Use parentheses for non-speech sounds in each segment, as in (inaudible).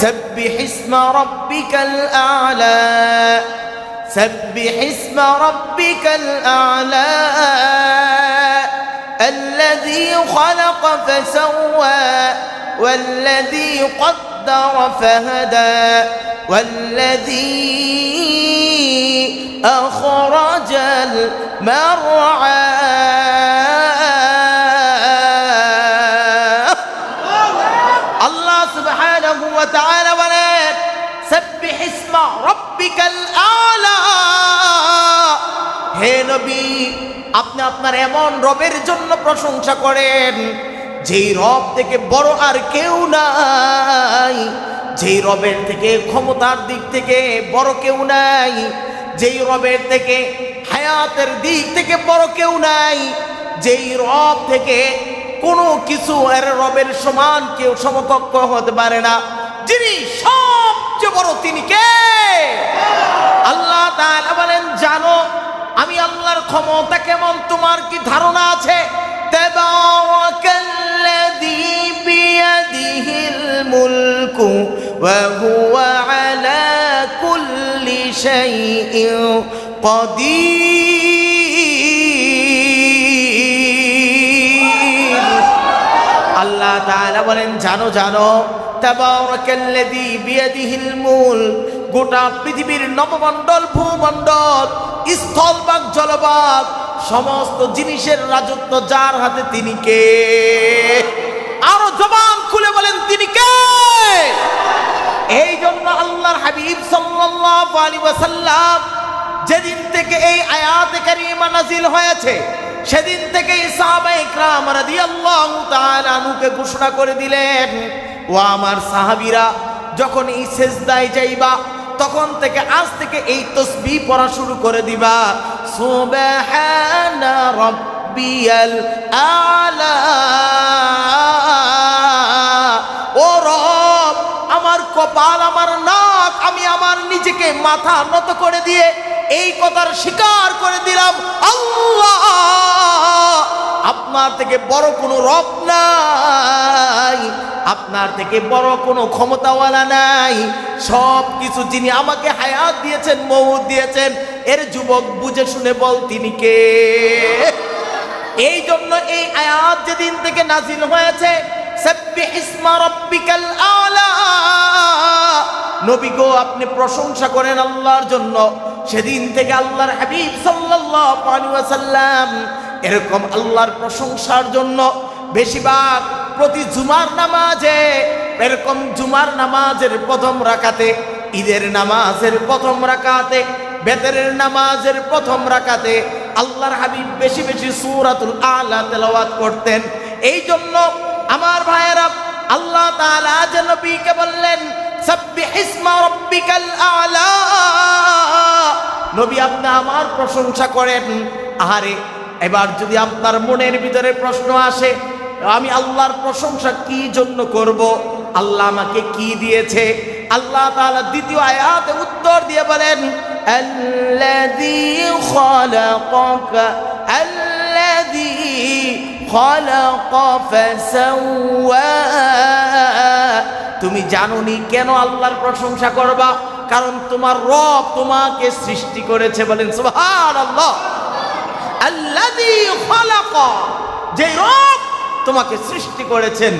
سبح اسم ربك الأعلى. سبح اسم ربك الأعلى. الذي خلق فسوى والذي قدر فهدى والذي أخرج المرعى. আলা। আপনি আপনার এমন রবের জন্য প্রশংসা করেন, যেই রব থেকে বড় আর কেউ নাই, যেই রবের থেকে ক্ষমতার দিক থেকে বড় কেউ নাই, যেই রবের থেকে হায়াতের দিক থেকে বড় কেউ নাই, যেই রব থেকে কোনো কিছু এর রবের সমান কেউ সমকক্ষ হতে পারে না। যিনি সবচেয়ে বড় তিনি কে আল্লাহ তাআলা বলেন জানো আমি আল্লাহর ক্ষমতা কেমন তোমার কি ধারণা আছে তাবারাকাল্লাযী বিয়াদিহিল মুলকু ওয়া হুয়া আলা কুল্লি শাইইন قدير আল্লাহ তাআলা বলেন, জানো জানো, তাবারাকাল্লাযী বিয়াদিহিল মুল গোটা পৃথিবীর নবমণ্ডল, ভূমণ্ডল স্থলভাগ জলভাগ, সমস্ত জিনিসের রাজত্ব যার হাতে তিনি কে? আরও জবান খুলে বলেন, তিনি কে? এই জন্য আল্লাহর হাবিব সাল্লাল্লাহু আলাইহি ওয়াসাল্লাম যেদিন থেকে এই আয়াতে কারিমা নাজিল হয়েছে সেদিন থেকে সাহাবা ইকরাম রাদিয়াল্লাহু তাআলা আনুকে ঘোষণা করে দিলেন, ও আমার সাহাবিরা, যখন এই সেজদায় যাইবা, তখন থেকে আজ থেকে এই তসবিহ পড়া শুরু করে দিবা। আলা। ও রব, আমার কপাল আমার আমার নিজেকে মাথা নত করে দিয়ে এই কথার স্বীকার করে দিলাম। আল্লাহ, আপনার থেকে বড় কোনো রব নাই, আপনার থেকে বড় কোনো ক্ষমতাওয়ালা নাই। সব কিছু যিনি আমাকে হায়াত দিয়েছেন মৌত দিয়েছেন, এর যুবক বুঝে শুনে বল, তিনি কে? এই জন্য এই আয়াত যেদিন থেকে নাজিল হয়েছে, সাব্বিহ ইসমা রাব্বিকাল আলা। নবী গো, আপনি প্রশংসা করেন আল্লাহর জন্য। সেদিন থেকে আল্লাহর হাবিব ওয়াসাল্লাম এরকম আল্লাহর প্রশংসার জন্য বেশিরভাগ প্রতি জুমার নামাজে, এরকম জুমার নামাজের প্রথম রাকাতে, ঈদের নামাজের প্রথম রাকাতে, বেতরের নামাজের প্রথম রাকাতে আল্লাহর হাবিব বেশি বেশি সূরাতুল আলা তেলাওয়াত করতেন। এই জন্য আমার ভাইয়েরা আল্লাহ তাআলা যে নবীকে বললেন, সাব্বিহ ইসমা রাব্বিকাল আলা। নবী আপনি আমার প্রশংসা করেন। আহারে, এবার যদি আপনার মনের ভিতরে প্রশ্ন আসে, আমি আল্লাহর প্রশংসা কি জন্য করব? আল্লাহ আমাকে কি দিয়েছে? আল্লাহ তাআলা দ্বিতীয় আয়াতে উত্তর দিয়ে বলেন, আল্লাযী খালাকাকা খলক তুমি জানুনি কেন আল্লাহর প্রশংসা করবা? কারণ তোমার রব তোমাকে সৃষ্টি করেছে বলেন আল্লাহ যে রব তোমাকে সৃষ্টি করেছেন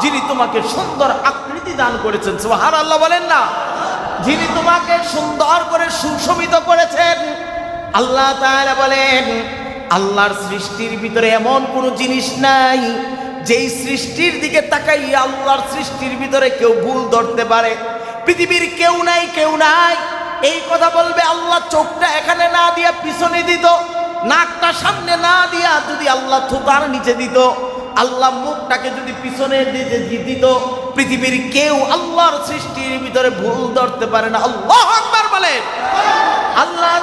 যিনি তোমাকে সুন্দর আকৃতি দান করেছেন সোহার আল্লাহ বলেন না। যিনি তোমাকে সুন্দর করে সুশোভিত করেছেন, আল্লাহ বলেন আল্লাহর সৃষ্টির ভিতরে এমন কোনো জিনিস নাই, যেই সৃষ্টির দিকে তাকাই আল্লাহর সৃষ্টির ভিতরে কেউ ভুল ধরতে পারে। পৃথিবীর কেউ নাই কেউ নাই। এই কথা বলবে, আল্লাহ চোখটা এখানে না দিয়া পিছনে দিত, নাকটা সামনে না দিয়া যদি আল্লাহ থুতার নিচে দিত। আল্লাহ মুখটাকে যদি পিছনে দিতে দিত। পৃথিবীর কেউ আল্লাহর সৃষ্টির ভিতরে ভুল ধরতে পারে না। আল্লাহ বলেন। আল্লাহ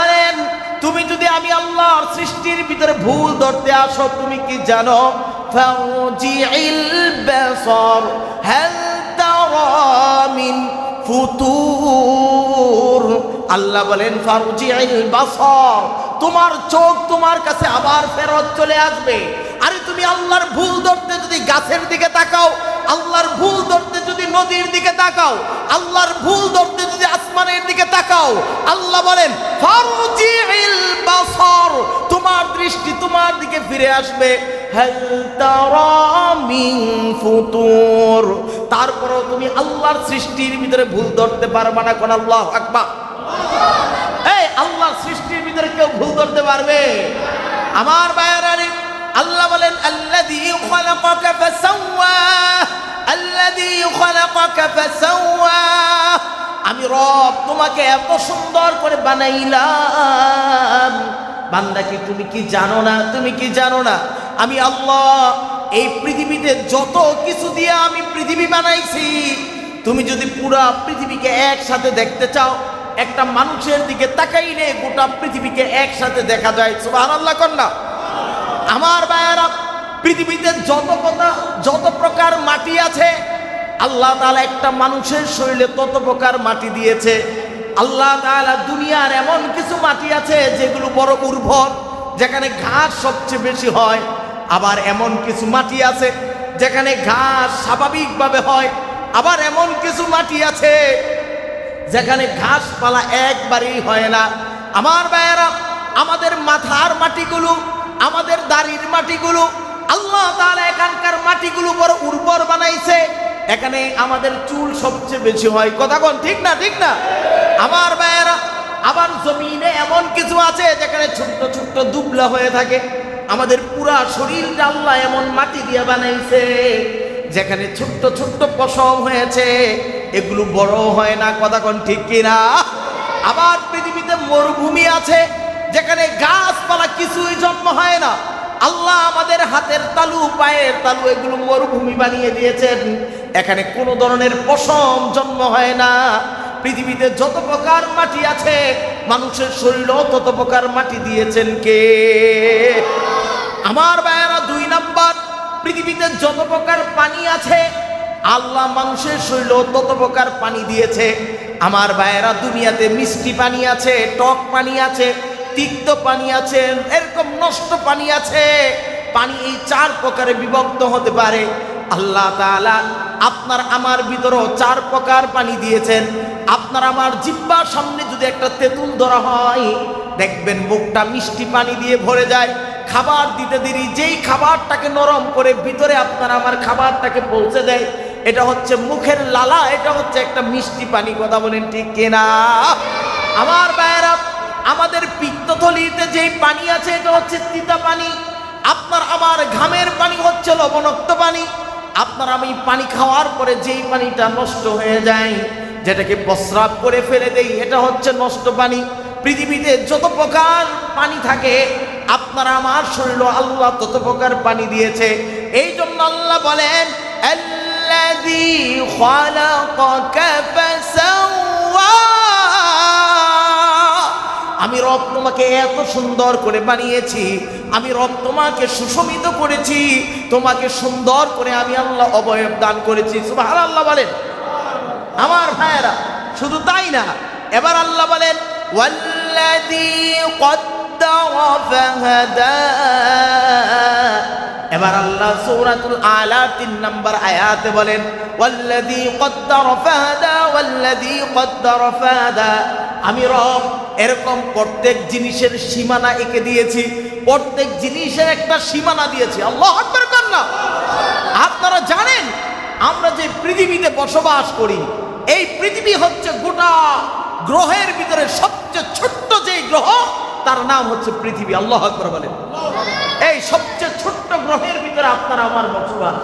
বলেন তুমি যদি আমি আল্লাহর সৃষ্টির ভিতরে ভুল ধরতে আসো, তুমি কি জানো? আল্লাহ বলেন তোমার চোখ তোমার কাছে আবার ফেরত চলে আসবে। আরে তুমি আল্লাহর ভুল ধরতে যদি গাছের দিকে তাকাও, আল্লাহর ভুল ধরতে যদি নদীর দিকে তাকাও, আল্লাহর ভুল ধরতে যদি আসমানের দিকে তাকাও। আল্লাহ বলেন তোমার দৃষ্টি তোমার দিকে ফিরে আসবে। তারপরেও তুমি আল্লাহর সৃষ্টির ভিতরে ভুল ধরতে পারবে না, কোন আল্লাহ আকবার। এই আল্লাহর সৃষ্টির ভিতরে কেউ ভুল ধরতে পারবে? আমার বায়ারানি আল্লাহ বলেন ফাসাওয়া আমি রব তোমাকে এত সুন্দর করে বানাইলাম। বান্দা কি, তুমি কি জানো না? তুমি কি জানো না? আমি আল্লাহ, এই পৃথিবীতে যত কিছু দিয়ে আমি পৃথিবী বানাইছি, তুমি যদি পুরা পৃথিবীকে একসাথে দেখতে চাও, একটা মানুষের দিকে তাকাইলে গোটা পৃথিবীকে একসাথে দেখা যায়। সুবহানাল্লাহ কন্যা আমার ভাইয়েরা, পৃথিবীতে যত কথা, যত প্রকার মাটি আছে আল্লাহ তাআলা একটা মানুষের শরীরে তত প্রকার মাটি দিয়েছে। আল্লাহ তাআলা দুনিয়ার এমন কিছু মাটি আছে যেগুলো বড় উর্বর, যেখানে ঘাস সবচেয়ে বেশি হয়। আবার এমন কিছু মাটি আছে যেখানে ঘাস স্বাভাবিকভাবে হয়। আবার এমন কিছু মাটি আছে যেখানে ঘাসপালা একবারেই হয় না। আমার ভাইয়েরা, আমাদের মাথার মাটিগুলো, আমাদের দাড়ির মাটিগুলো, আল্লাহ তাআলা এখানকার মাটিগুলো বড় উর্বর বানাইছে। এখানে আমাদের চুল সবচেয়ে বেশি হয়। কথা কোন, ঠিক না ঠিক না? আমার ভাইয়েরা আবার জমিনে এমন কিছু আছে যেখানে ছোট্ট ছোট্ট দুবলা হয়ে থাকে। আমাদের পুরা শরীর আল্লাহ এমন মাটি দিয়ে বানাইছে, যেখানে ছোট্ট ছোট্ট পশম হয়েছে। এগুলো বড় হয় না, কথা কোন, ঠিক কিনা? আবার পৃথিবীতে মরুভূমি আছে, যেখানে গাছপালা কিছুই জন্ম হয় না। আল্লাহ আমাদের হাতের তালু, পায়ের তালু, এগুলো মরুভূমি বানিয়ে দিয়েছেন। এখানে কোনো ধরনের পশম জন্ম হয় না। পৃথিবীতে যত প্রকার মাটি আছে, মানুষের শরীরেও তত প্রকার মাটি দিয়েছেন কে? আমার ভাইয়েরা, দুই নাম্বার, পৃথিবীতে যত প্রকার পানি আছে, আল্লাহ মানুষের শরীরেও তত প্রকার পানি দিয়েছে। আমার ভাইয়েরা, দুনিয়াতে মিষ্টি পানি আছে, টক পানি আছে তিক্ত পানি আছে, এরকম নষ্ট পানি আছে। পানি এই চার প্রকারে বিভক্ত হতে পারে। আল্লাহ তাআলা আপনার আমার ভিতরেও চার প্রকার পানি দিয়েছেন। আপনার আমার জিব্বার সামনে যদি একটা তেঁতুল ধরা হয়, দেখবেন মুখটা মিষ্টি পানি দিয়ে ভরে যায়। খাবার দিতে দেরি, যেই খাবারটাকে নরম করে ভিতরে আপনার আমার খাবারটাকে পৌঁছে দেয়, এটা হচ্ছে মুখের লালা, এটা হচ্ছে একটা মিষ্টি পানি। কথা বলেন ঠিক কেনা? আমার ভাইয়েরা আমাদের পিত্তথলিতে যেই পানি আছে এটা হচ্ছে তিতা পানি আপনার আমার ঘামের পানি হচ্ছে লবণাক্ত পানি আপনার আমি পানি খাওয়ার পরে যেই পানিটা নষ্ট হয়ে যায় যেটাকে প্রস্রাব করে ফেলে দেই এটা হচ্ছে নষ্ট পানি পৃথিবীতে যত প্রকার পানি থাকে আপনার আমার শরীর আল্লাহ তত প্রকার পানি দিয়েছে এই জন্য আল্লাহ বলেন الذي خلقك فسوى আমি রব তোমাকে এত সুন্দর করে বানিয়েছি, আমি রব তোমাকে সুশমিত করেছি, তোমাকে সুন্দর করে আমি আল্লাহ অবয়ব দান করেছি। সুবাহ আল্লাহ বলেন। আমার ভাইয়েরা, শুধু তাই না, এবার আল্লাহ বলেন এবার আল্লাহ সূরাতুল আলা তিন নম্বর আয়াতে বলেন কদ্দারা ফাহাদা। আমি রব এরকম প্রত্যেক জিনিসের সীমানা এঁকে দিয়েছি, প্রত্যেক জিনিসের একটা সীমানা দিয়েছি। আল্লাহ আকবার আপনারা জানেন, আমরা যে পৃথিবীতে বসবাস করি, এই পৃথিবী হচ্ছে গোটা গ্রহের ভিতরে সবচেয়ে ছোট্ট যে গ্রহ, তার নাম হচ্ছে পৃথিবী। আল্লাহ আকবার বলেন। এই সবচেয়ে ছোট্ট গ্রহের ভিতরে আপনারা আমার বসবাস।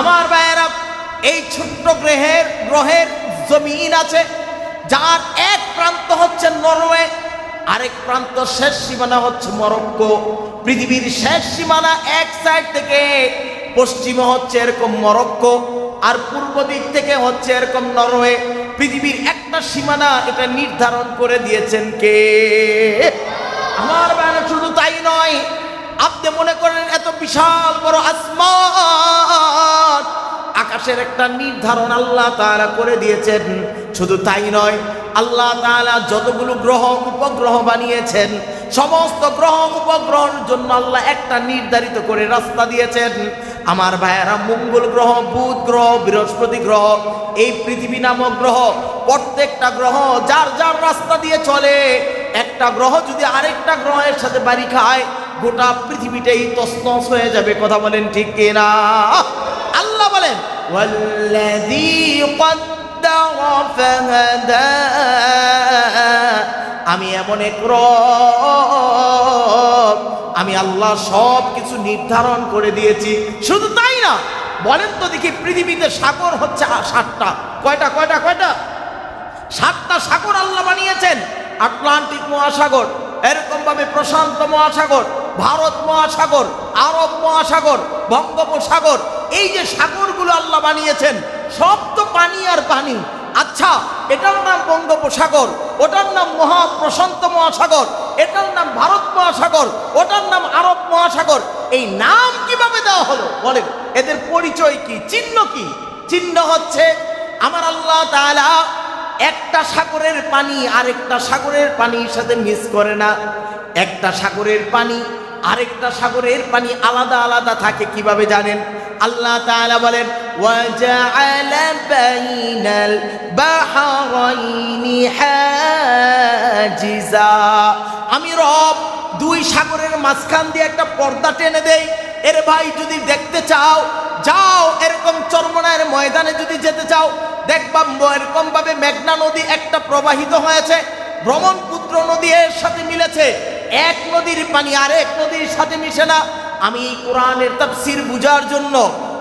আমার ভাইয়েরা, এই ছোট্ট গ্রহের গ্রহের জমিন আছে যার এক প্রান্ত হচ্ছে নরওয়ে, আরেক প্রান্ত শেষ সীমানা হচ্ছে মরক্কো। পৃথিবীর শেষ সীমানা এক সাইড থেকে, পশ্চিমে হচ্ছে এরকম মরক্কো আর পূর্ব দিক থেকে হচ্ছে এরকম নরওয়ে। পৃথিবীর একটা সীমানা এটা নির্ধারণ করে দিয়েছেন কে? আমার বাইরে শুধু তাই নয়, আপনি মনে করেন এত বিশাল বড় আসমান আকাশের একটা নির্ধারণ আল্লাহ তারা করে দিয়েছেন। শুধু তাই নয়, আল্লাহ তাআলা যতগুলো গ্রহ উপগ্রহ বানিয়েছেন, সমস্ত গ্রহ উপগ্রহের জন্য আল্লাহ একটা নির্ধারিত করে রাস্তা দিয়েছেন। আমার ভাইয়েরা, মঙ্গল গ্রহ, বুধ গ্রহ, বৃহস্পতি গ্রহ, এই পৃথিবী নামক গ্রহ, প্রত্যেকটা গ্রহ যার যার রাস্তা দিয়ে চলে। একটা গ্রহ যদি আরেকটা গ্রহের সাথে বাড়ি খায় গোটা পৃথিবীটাই তসনস হয়ে যাবে। কথা বলেন ঠিক কিনা? আল্লাহ বলেন ওয়াল্লাযী قدر فهدى আমি এমন এক রব আমি আল্লাহ সব কিছু নির্ধারণ করে দিয়েছি শুধু তাই না বলেন তো দেখি পৃথিবীতে সাগর হচ্ছে আ- সাতটা কয়টা কয়টা কয়টা সাতটা সাগর আল্লাহ বানিয়েছেন আটলান্টিক মহাসাগর এরকম ভাবে প্রশান্ত মহাসাগর ভারত মহাসাগর আরব মহাসাগর বঙ্গোপসাগর এই যে সাগরগুলো আল্লাহ বানিয়েছেন, সব তো পানি আর পানি। আচ্ছা এটার নাম বঙ্গোপসাগর, ওটার নাম মহা প্রশান্ত মহাসাগর, এটার নাম ভারত মহাসাগর, ওটার নাম আরব মহাসাগর। এই নাম কীভাবে দেওয়া হলো? বলেন, এদের পরিচয় কি? চিহ্ন কি? চিহ্ন হচ্ছে, আমার আল্লাহ তাআলা একটা সাগরের পানি আরেকটা সাগরের পানির সাথে মিস করে না। একটা সাগরের পানি, আরেকটা সাগরের পানি আলাদা আলাদা থাকে, কীভাবে জানেন? আল্লাহ তাআলা বলেন, ওয়াজআলা বাইনাল বাহরাইনি হাজিজা। আমি রব দুই সাগরের মাঝখান দিয়ে একটা পর্দা টেনে দেই। এর ভাই, যদি দেখতে চাও, যাও এরকম চরমনায়ের ময়দানে যদি যেতে চাও দেখবা এরকম ভাবে মেঘনা নদী একটা প্রবাহিত হয়েছে, ব্রহ্মপুত্র নদী এর সাথে মিলেছে। এক নদীর পানি আর এক নদীর সাথে মিশে না। আমি এই কোরআনের তাফসির বুঝার জন্য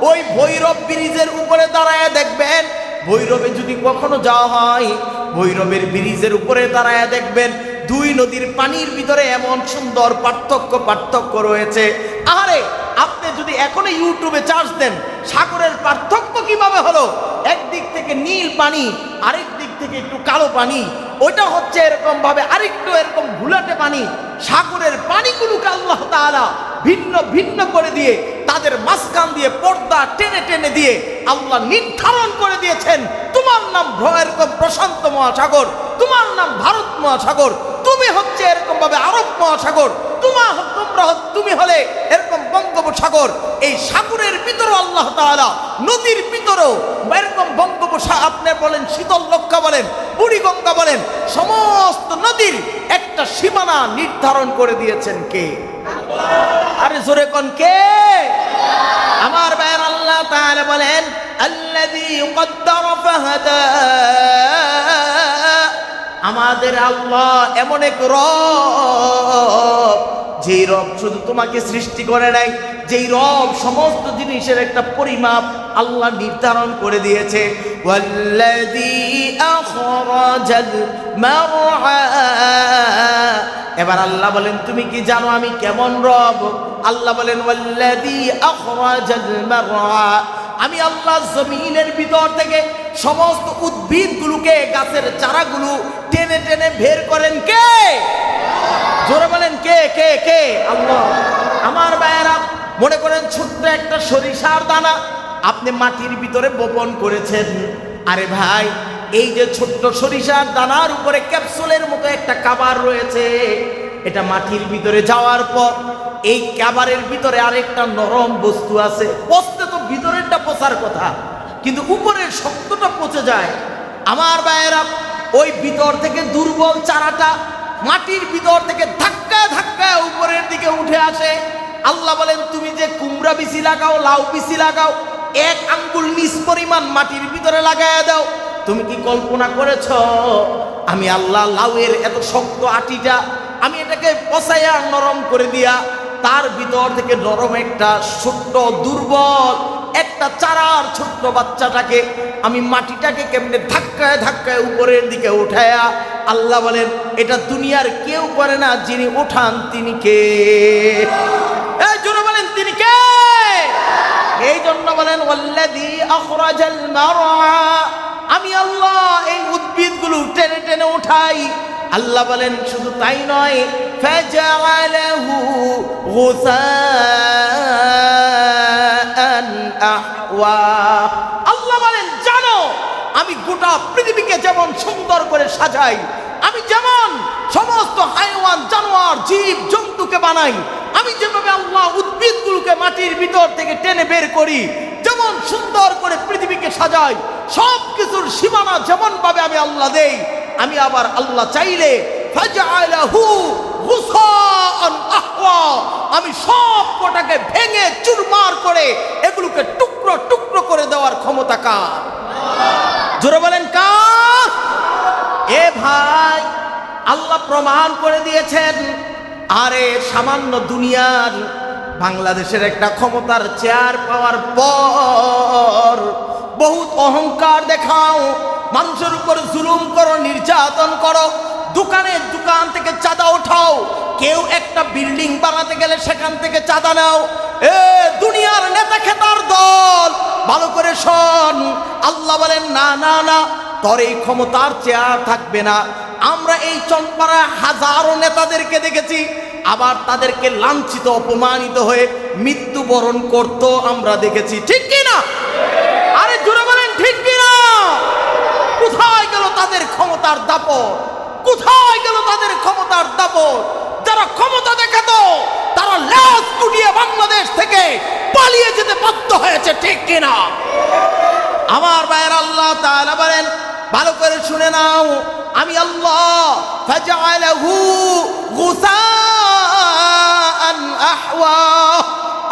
ওই ভৈরব ব্রিজের উপরে দাঁড়ায় দেখবেন। ভৈরবে যদি কখনো যাওয়া হয়, ভৈরবের ব্রিজের উপরে দাঁড়ায় দেখবেন। দুই নদীর পানির ভিতরে এমন সুন্দর পার্থক্য পার্থক্য রয়েছে। আরে আপনি যদি এখনও ইউটিউবে চার্জ দেন, সাগরের পার্থক্য কীভাবে হলো? একদিক থেকে নীল পানি, আরেক দিক থেকে একটু কালো পানি। ওইটা হচ্ছে এরকম ভাবে আরেকটু এরকম ঘুলাটে পানি। সাগরের পানিগুলোকে আল্লাহ তাআলা ভিন্ন ভিন্ন করে দিয়ে তাদের মাঝখান দিয়ে পর্দা টেনে টেনে দিয়ে আল্লাহ নির্ধারণ করে দিয়েছেন, তোমার নাম এরকম প্রশান্ত মহাসাগর, তোমার নাম ভারত মহাসাগর, তুমি হচ্ছে এরকম ভাবে আরব মহাসাগর তোমার তোমরা তুমি হলে এরকম বঙ্গোপসাগর। এই সাগরের ভিতরও আল্লাহ তাআলা, নদীর ভিতরও এরকম বঙ্গোপসাগর আপনি বলেন শীতল লক্ষা বলেন, বুড়িগঙ্গা বলেন, সমস্ত নদীর একটা সীমানা নির্ধারণ করে দিয়েছেন কে? আরে জোরে কন কে? আমার বাইর আল্লাহ তাআলা বলেন আমাদের আল্লাহ এমন এক রব যে রব শুধু তোমাকে সৃষ্টি করে নাই যেই রব সমস্ত জিনিসের একটা পরিমাপ আল্লাহ নির্ধারণ করে দিয়েছে। এবার আল্লাহ বলেন, তুমি কি জানো আমি কেমন রব? আল্লাহ বলেন আমি আল্লাহ জমিনের ভিতর থেকে সমস্ত উদ্ভিদগুলোকে, গাছের চারাগুলো টেনে টেনে বের করেন কে? জোরে বলেন, কে কে কে? আল্লাহ, আমার ভাইয়েরা মনে করেন ছোট্ট একটা সরিষার দানা। আপনি মাটির ভিতরে বপন করেছেন। আরে ভাই, এই যে ছোট্ট সরিষার দানার উপরে ক্যাপসুলের মতো একটা কাবার রয়েছে, এটা মাটির ভিতরে যাওয়ার পর এই কাবারের ভিতরে আরেকটা নরম বস্তু আছে। পচতে তো ভিতরেরটা পচার কথা, কিন্তু উপরের শক্তটা পচে যায়। আমার ভাইয়েরা, ওই ভিতর থেকে দুর্বল চারাটা মাটির ভিতর থেকে ধাক্কা ধাক্কা উপরের দিকে উঠে আসে। আল্লাহ বলেন, তুমি যে কুমড়া বিচি লাগাও, লাউ বিচি লাগাও, এক আঙ্গুল নিচ পরিমাণ মাটির ভিতরে লাগায় দাও, তুমি কি কল্পনা করেছ, আমি আল্লাহ লাউয়ের এত শক্ত আটিটা, আমি এটাকে পচাইয়া নরম করে দিয়া, তার ভিতর থেকে নরম একটা ছোট্ট দুর্বল, একটা চারার ছোট্ট বাচ্চাটাকে আমি মাটিটাকে কেমনে ধাক্কায় ধাক্কায় উপরের দিকে উঠায়া, আল্লাহ বলেন, এটা দুনিয়ার কেউ করে না যিনি ওঠান তিনি কে? জোরে বলেন, তিনি কে? এই জন্য বলেন, ওয়াল্লাযী আখরাজাল মারআ। আমি আল্লাহ এই উদ্ভিদগুলো টেনে টেনে উঠাই। আল্লাহ বলেন, শুধু তাই নয়, ফাজআলাহু গুসাআন আহওয়া। আমি গোটা পৃথিবীকে যেমন সুন্দর করে সাজাই, আমি যেমন সমস্ত হাইওয়ান, জানোয়ার, জীব, জন্তুকে বানাই, আমি যেভাবে আল্লাহ উদ্ভিদগুলোকে মাটির ভিতর থেকে টেনে বের করি, যেমন সুন্দর করে পৃথিবীকে সাজাই সব কিছুর সীমানা যেমন ভাবে আমি আল্লাহ দেই, আমি আবার আল্লাহ চাইলে আমি সব কটাকে ভেঙে চুরমার করে এগুলোকে টুকরো টুকরো করে দেওয়ার ক্ষমতা কার? জোরে বলেন, কাফ! এ ভাই, আল্লাহ প্রমাণ করে দিয়েছেন, আরে সামান্য দুনিয়ার বাংলাদেশের একটা ক্ষমতার চেয়ার পাওয়ার পর বহুত অহংকার দেখাও, মানুষের উপর জুলুম করো, নির্যাতন করো দোকানের দোকান থেকে চাঁদা ওঠাও। কেউ একটা বিল্ডিং বানাতে গেলে সেখান থেকে চাঁদা নাও। এ দুনিয়ার নেতা খেতার দল, ভালো করে শোন। আল্লাহ বলেন, না না না, তোর এই ক্ষমতার চেয়ার থাকবে না। আমরা এই চম্পারা হাজারো নেতাদেরকে দেখেছি, আবার তাদেরকে লাঞ্ছিত, অপমানিত হয়ে মৃত্যুবরণ করতো আমরা দেখেছি। ঠিক কি না? আরে জোরে বলেন, ঠিক কি না? কোথায় গেল তাদের ক্ষমতার দাপট? কোথায় গেল তাদের ক্ষমতার দাপট? যারা ক্ষমতা দেখাতো, তারা লাশ কুটিয়ে বাংলাদেশ থেকে পালিয়ে যেতে বাধ্য হয়েছে, ঠিক কিনা? আমার ভাইয়ের, আল্লাহ তাআলা বলেন, ভালো করে শুনে নাও। আমি আল্লাহ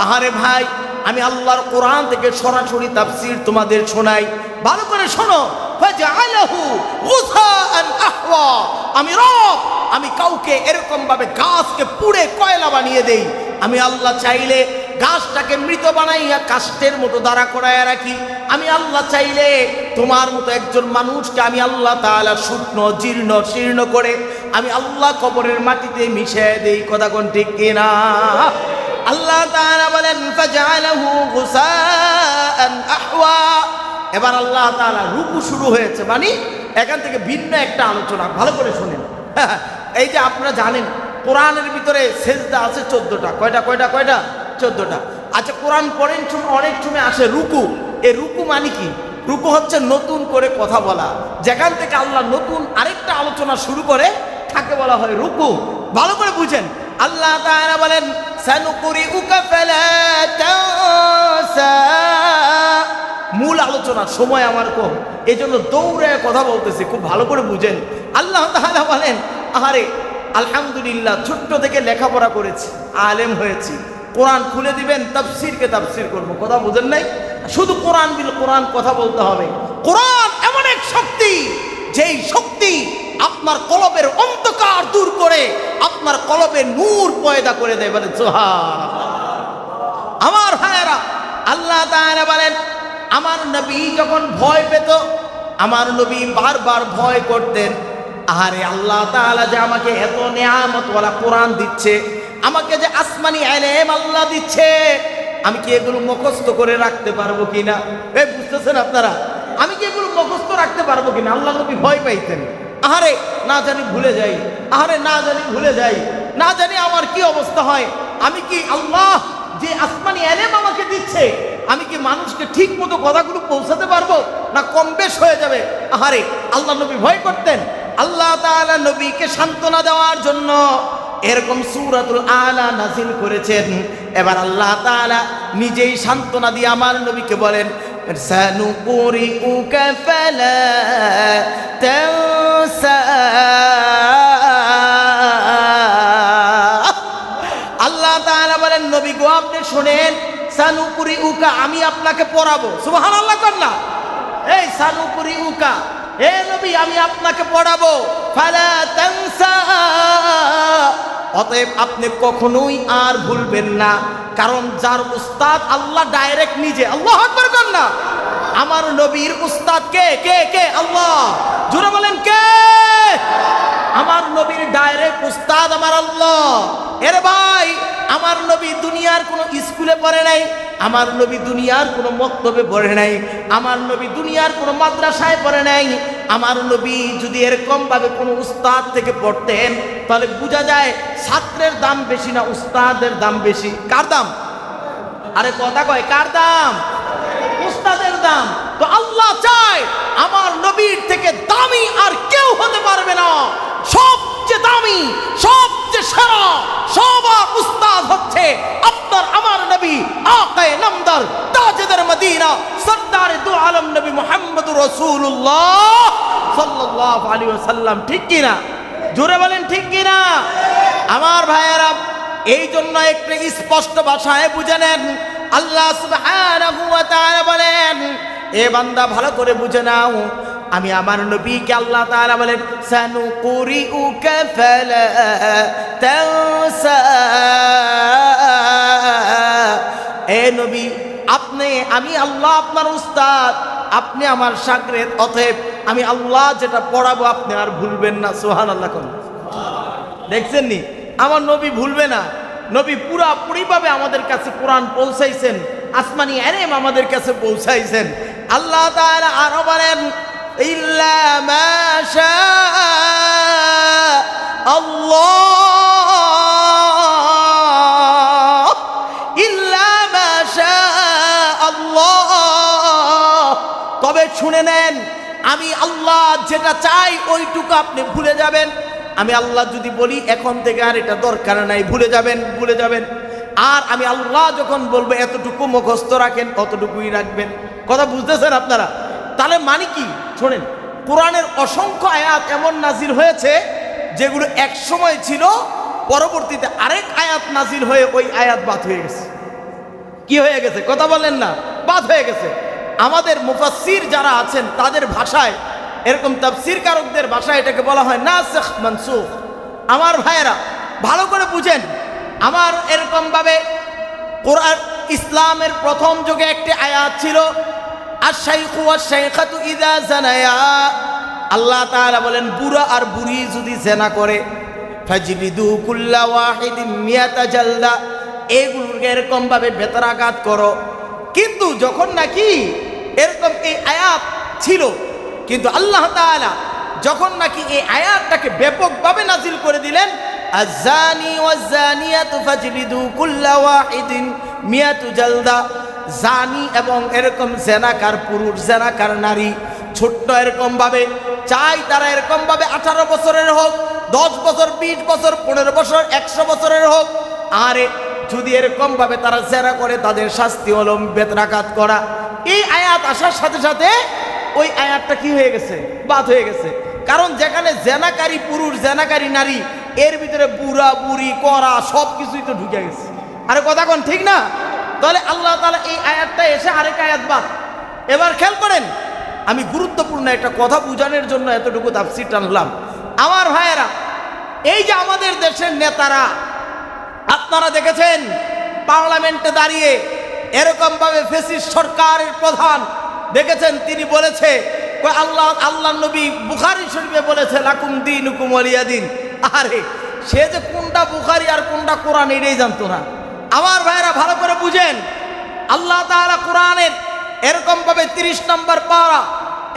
আহারে ভাই আমি আল্লাহর কোরআন থেকে সরাসরি তাফসীর তোমাদের শোনাই। ভালো করে শোনো। আমি রব, আমি কাউকে এরকম ভাবে গাছকে পুড়ে কয়লা বানিয়ে দেই। আমি আল্লাহ চাইলে গাছটাকে মৃত বানাইয়া কাষ্টের মতো দাঁড়া করাইয়া রাখি। আমি আল্লাহ চাইলে তোমার মতো একজন মানুষকে আমি আল্লাহ তাআলা শুকনো, জীর্ণ, শীর্ণ করে আমি আল্লাহ কবরের মাটিতে মিশে দেই। কথা কোন ঠিক কিনা? আল্লাহ তাআলা বলেন এবার আল্লাহ তাআলা রুকু শুরু হয়েছে মানে এখান থেকে ভিন্ন একটা আলোচনা। ভালো করে শুনেন। (laughs) এই যে আপনারা জানেন, কোরআনের ভিতরে সেজদা আছে চোদ্দটা। কয়টা কয়টা কয়টা? চোদ্দটা। আচ্ছা কোরআন পড়েন সময় অনেক সময় আসে রুকু। এ রুকু মানে কি? রুকু হচ্ছে নতুন করে কথা বলা। যেখান থেকে আল্লাহ নতুন আরেকটা আলোচনা শুরু করে, তাকে বলা হয় রুকু। ভালো করে বুঝেন। আল্লাহ তাআলা বলেন, সানুকুরিউকা ফালা তানসা। মূল আলোচনার সময় আমার কম। এই জন্য দৌড়ে কথা বলতেছি, খুব ভালো করে বুঝেন। আল্লাহ তাআলা বলেন, আহারে, আলহামদুলিল্লাহ, ছোট্ট থেকে লেখাপড়া করেছি, আলেম হয়েছি। কোরআন খুলে দিবেন, তাফসিরকে তাফসির করব। কথা বুঝেন নাই? শুধু কোরআন বিল কোরআন কথা বলতে হবে। কোরআন এমন এক শক্তি, যেই শক্তি আপনার কলবের অন্ধকার দূর করে আপনার কলবে নূর পয়দা করে দেয় বলে আমার ভাইয়েরা, আল্লাহ বলেন, আমার নবী যখন ভয় পেত, আমার নবী বারবার ভয় করতেন আরে আল্লাহ তাআলা যে আমাকে এত নেয়ামতওয়ালা কোরআন দিচ্ছে, আমাকে যে আসমানি এলেম আল্লাহ দিচ্ছে, আমি কি এগুলো মুখস্থ করে রাখতে পারব কিনা? এই, বুঝতেছেন আপনারা? আমি কি এগুলো মুখস্থ রাখতে পারব কিনা? আল্লাহ নবী ভয় পাইতেন। আহারে, না জানি ভুলে যাই। আহারে, না জানি ভুলে যাই। না জানি আমার কি অবস্থা হয়। আমি কি আল্লাহ যে আসমানি এলেম আমাকে দিচ্ছে, আমি কি মানুষকে ঠিক মতো কথাগুলো পৌঁছাতে পারব, না কম বেশ হয়ে যাবে? আহারে, আল্লাহ নবী ভয় করতেন। আল্লাহ তাআলা নবীকে সান্ত্বনা দেওয়ার জন্য এরকম সূরাতুল আলা নাজিল করেছেন। এবার আল্লাহ তাআলা নিজেই সান্ত্বনা দিয়ে আমার নবীকে বলেন সানুকুরিউকা ফালা তানসা আল্লাহ তাআলা বলেন, নবী গো, আপনি শোনেন সানুপুরি উকা আমি আপনাকে পড়াবো। সুবহান আল্লাহ কন্যা এই সানুপুরি উকা হে নবী, আমি আপনাকে পড়াবো। ফালা তানসা। অতএব আপনি কখনোই আর ভুলবেন না। কারণ যার উস্তাদ আল্লাহ ডাইরেক্ট নিজে। আল্লাহ আকবার না। আমার নবীর উস্তাদ কে? কে? কে? আল্লাহ। জুড়ে বলেন কে? আমার নবীর ডাইরেক্ট উস্তাদ আমার আল্লাহ। এর ভাই আমার নবী দুনিয়ার কোনো স্কুলে পড়ে নাই, আমার নবী দুনিয়ার কোনো মক্তবে পড়ে নাই, আমার নবী দুনিয়ার কোনো মাদ্রাসায় পড়ে নাই, আমার নবী যদি এরকম ভাবে কোনো উস্তাদ থেকে পড়তেন, তাহলে বোঝা যায় ছাত্রের দাম বেশি না উস্তাদের দাম বেশি। কার দাম? আরে কথা কয়, কার দাম? উস্তাদের দাম। তো আল্লাহ চায় আমার নবীর থেকে দামি আর কেউ হতে পারবে না। সবচেয়ে দামি, সবচেয়ে সেরা সবার উস্তাদ হচ্ছে আপনার আমার নবী আকায় নামদার তাজেদার মদিনা সর্দার দু আলম নবী মোহাম্মদ রসুল্লাহ সাল্লাহ আলী সাল্লাম ঠিক কিনা জোরে বলেন ঠিক কিনা আমার ভাইয়েরা, এই জন্য একটু স্পষ্ট ভাষায় বুঝে নেন। আল্লাহ বলেন, এ বান্দা ভালো করে বুঝে নাও। আমি আমার নবীকে আল্লাহ তাআলা বলেন, সানুকুরিউকা ফালা তানসা। এ নবী, আপনি, আমি আল্লাহ আপনার উস্তাদ, আপনি আমার সাগরেদ অতএব আমি আল্লাহ যেটা পড়াবো আপনি আর ভুলবেন না সোহান আল্লাহ কোন। দেখছেন নি? আমার নবী ভুলবে না। নবী পুরাপুরিভাবে আমাদের কাছে কোরআন পৌঁছাইছেন, আসমানি এরেম আমাদের কাছে পৌঁছাইছেন। আল্লাহ তাআলা আরও বলেন তবে শুনে নেন, আমি আল্লাহ যেটা চাই ওইটুকু আপনি ভুলে যাবেন। আমি আল্লাহ যদি বলি, এখন থেকে আর এটা দরকার নাই, ভুলে যাবেন ভুলে যাবেন। আর আমি আল্লাহ যখন বলব, এতটুকু মুখস্থ রাখেন, অতটুকুই রাখবেন। কথা বুঝতেছেন আপনারা? তাহলে মানে কি? শোনেন, কোরআনের অসংখ্য আয়াত এমন নাজির হয়েছে, যেগুলো এক সময় ছিল, পরবর্তীতে আরেক আয়াত নাজির হয়ে ওই আয়াত বাদ হয়ে গেছে। কি হয়ে গেছে? কথা বলেন না, বাদ হয়ে গেছে। আমাদের মুফাসসির যারা আছেন, তাদের ভাষায়, এরকম তাফসির কারকদের ভাষায় এটাকে বলা হয় নাসিখ মানসুখ। আমার ভাইয়েরা, ভালো করে বুঝেন, আমার এরকমভাবে কোরআন, ইসলামের প্রথম যুগে একটি আয়াত ছিল আর শাইখু আর শাইখাতু ইদা জানায়া। আল্লাহ তাআলা বলেন, বুড়া আর বুড়ি যদি জেনা করে, ফাজলিদু কুল্লা ওয়াহিদিন মিয়াতা জালদা এগুলোকে এরকম ভাবে বেতরাঘাত করো। কিন্তু যখন নাকি এরকম এই আয়াত ছিল, কিন্তু আল্লাহ তাআলা যখন নাকি এই আয়াতটাকে ব্যাপকভাবে নাজিল করে দিলেন আজানি ওয়াজানিয়াতু ফাজলিদু কুল্লা ওয়াহিদিন মিয়াতু জালদা জানি এবং এরকম জেনাকার পুরুষ, জেনাকার নারী, ছোট্ট এরকম ভাবে, চাই তারা এরকম ভাবে আঠারো বছরের হোক, দশ বছর, বিশ বছর, পনেরো বছর, একশো বছরের হোক। আরে, যদি এরকম ভাবে তারা জেরা করে, তাদের শাস্তি হলো বেতরাঘাত করা। এই আয়াত আসার সাথে সাথে ওই আয়াতটা কি হয়ে গেছে? বাদ হয়ে গেছে। কারণ যেখানে জেনাকারী পুরুষ, জেনাকারী নারী, এর ভিতরে বুড়া, বুড়ি করা সব কিছুই তো ঢুকে গেছে। আরে কথা কোন, ঠিক না? তাহলে আল্লাহ তাআলা এই আয়াতটা এসে আরেক আয়াত বাদ। এবার খেয়াল করেন, আমি গুরুত্বপূর্ণ একটা কথা বুঝানোর জন্য এতটুকু তাফসির টানলাম। আমার ভাইয়েরা, এই যে আমাদের দেশের নেতারা, আপনারা দেখেছেন, পার্লামেন্টে দাঁড়িয়ে এরকম ভাবে ফেসিস সরকারের প্রধান দেখেছেন, তিনি বলেছে আল্লাহ আল্লাহ নবী বুখারি শরীফে বলেছে, লাকুম দিন হুকুম দিন আরে সে যে কোনটা বুখারি আর কোনটা কোরআন, এটাই জানতো না। আমার ভাইরা ভালো করে বুঝেন। আল্লাহ তাআলা কোরআনের এরকম ভাবে তিরিশ নম্বর পারা,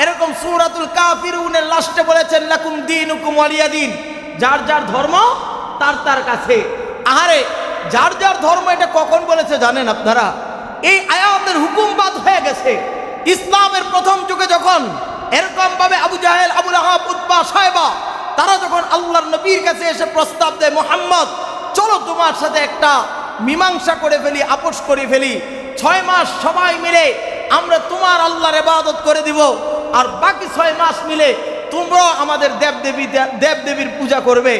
এরকম সুরাতুল কাফিরুনের লাস্টে বলেছেন, লাকুম দিন হুকুম দিন। যার যার ধর্ম, তার তার কাছে। আহারে, যার যার ধর্ম এটা কখন বলেছে জানেন আপনারা? এই আয়াতের হুকুমবাদ হয়ে গেছে। ইসলামের প্রথম যুগে যখন এরকম ভাবে আবু জাহেল আবুল আহাব উৎপা সাহেবা তারা যখন আল্লাহর নবীর কাছে এসে প্রস্তাব দেয়, মোহাম্মদ, চলো তোমার সাথে একটা মীমাংসা করে ফেলি, আপোষ করে ফেলি। ছয় মাস সবাই মিলে আমরা তোমার আল্লাহর ইবাদত করে দিব। আর বাকি ছয় মাস মিলে তোমরাও আমাদের দেবদেবী, দেবদেবীর পূজা করবে।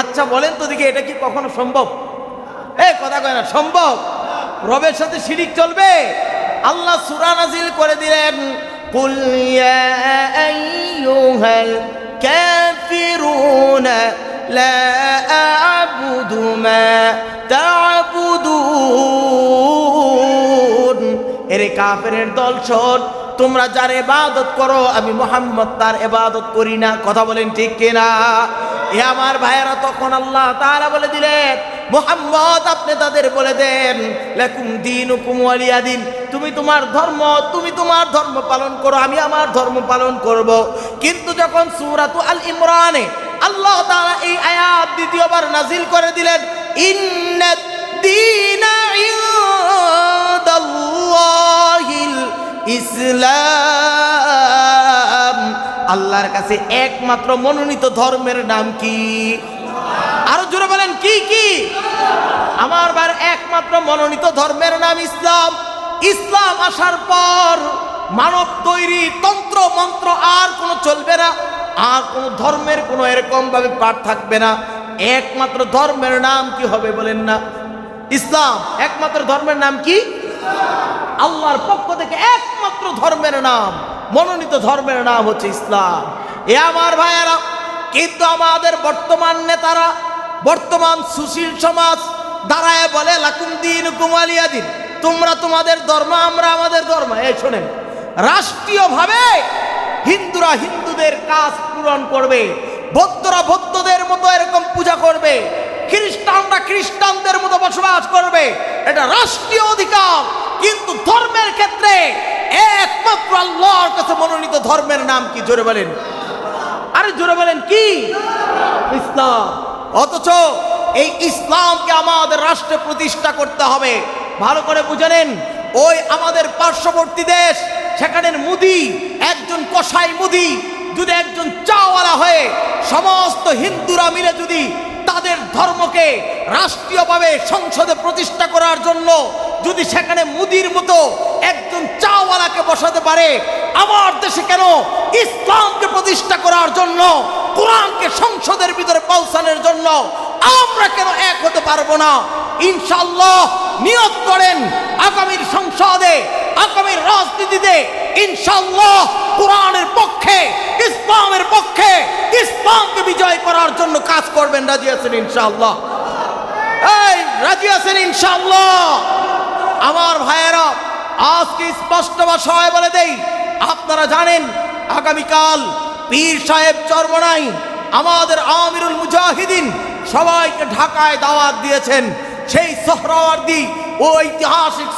আচ্ছা বলেন তো দেখি এটা কি কখনো সম্ভব? এ কথা কয় না, সম্ভব। রবের সাথে শিরিক চলবে? আল্লাহ সূরা নাজিল করে দিলেন, কুল আইয়ুহাল কাফিরুন লা আ'বুদু মা তা'বুদুন এরে কাফেরের দল শোন, তোমরা যার এবাদত করো, আমি মোহাম্মদ তার এবাদত করি না। কথা বলেন ঠিক কিনা? এ আমার ভাইয়েরা তখন আল্লাহ তাআলা বলে দিলেন, মোহাম্মদ, আপনি তাদের বলে দেন, লেকুম দিন হুকুম দিন। তুমি তোমার ধর্ম, তুমি তোমার ধর্ম পালন করো, আমি আমার ধর্ম পালন করব। কিন্তু যখন সূরাতু আল ইমরানে আল্লাহ তাআলা এই আয়াত দ্বিতীয়বার নাজিল করে দিলেন ইসলাম। আল্লাহর কাছে একমাত্র মনোনীত ধর্মের নাম কি? আরও জোরে বলেন, কি কি? আমার বার একমাত্র মনোনীত ধর্মের নাম ইসলাম। ইসলাম আসার পর মানব তৈরি তন্ত্র, মন্ত্র আর কোনো চলবে না। আর কোনো ধর্মের কোনো এরকম ভাবে পাঠ থাকবে না। একমাত্র ধর্মের নাম কি হবে বলেন না? ইসলাম, একমাত্র ধর্মের নাম কি? আল্লাহর পক্ষ থেকে একমাত্র ধর্মের নাম, মনোনীত ধর্মের নাম হচ্ছে ইসলাম। এ আমার ভাইয়েরা, কিন্তু আমাদের বর্তমান নেতারা, বর্তমান সুশীল সমাজ দাঁড়ায় বলে, লাকুম দিন কুমালিয়া দিন। তোমরা তোমাদের ধর্ম, আমরা আমাদের ধর্ম। এই শোনেন, রাষ্ট্রীয়ভাবে হিন্দুরা হিন্দুদের কাজ পূরণ করবে, বৌদ্ধরা বৌদ্ধদের মতো এরকম পূজা করবে, খ্রিস্টানরা খ্রিস্টানদের মতো বসবাস করবে, এটা রাষ্ট্রীয় অধিকার। কিন্তু ধর্মের ক্ষেত্রে একমাত্র আল্লাহর কাছে মনোনীত ধর্মের নাম কি? জোরে বলেন। আরে জোরে বলেন কি? ইসলাম। অথচ এই ইসলামকে আমাদের রাষ্ট্রে প্রতিষ্ঠা করতে হবে। ভালো করে বুঝে নেন। ওই আমাদের পার্শ্ববর্তী দেশ, সেখানের মুদি, একজন কসাই মুদি, যদি একজন চাওয়ালা হয়ে সমস্ত হিন্দুরা মিলে যদি তাদের ধর্মকে রাষ্ট্রীয়ভাবে সংসদে প্রতিষ্ঠা করার জন্য যদি সেখানে মুদির মতো একজন চাওয়ালাকে বসাতে পারে, আমার দেশে কেন ইসলামকে প্রতিষ্ঠা করার জন্য, কোরআনকে সংসদের ভিতরে পৌঁছানোর জন্য আমরা কেন এক হতে পারব না? ইনশাল্লাহ নিয়োগ করেন। আগামীর সংসদে, আগামীর রাজনীতিতে ইনশাল্লাহ কোরআনের পক্ষে, ইসলামের পক্ষে, ইসলামকে বিজয় করার জন্য কাজ করবেন, রাজি আছেন ইনশাল্লাহ এই, রাজি আছেন ইনশাল্লাহ আমার ভাইয়েরা, আজকে স্পষ্ট ভাষায় বলে দেই, আপনারা জানেন, আগামীকাল পীর সাহেব চর্মনাই আমাদের আমিরুল মুজাহিদিন সবাইকে ঢাকায় দাওয়াত দিয়েছেন। সেই সোহরাওয়ার্দী ঐতিহাসিক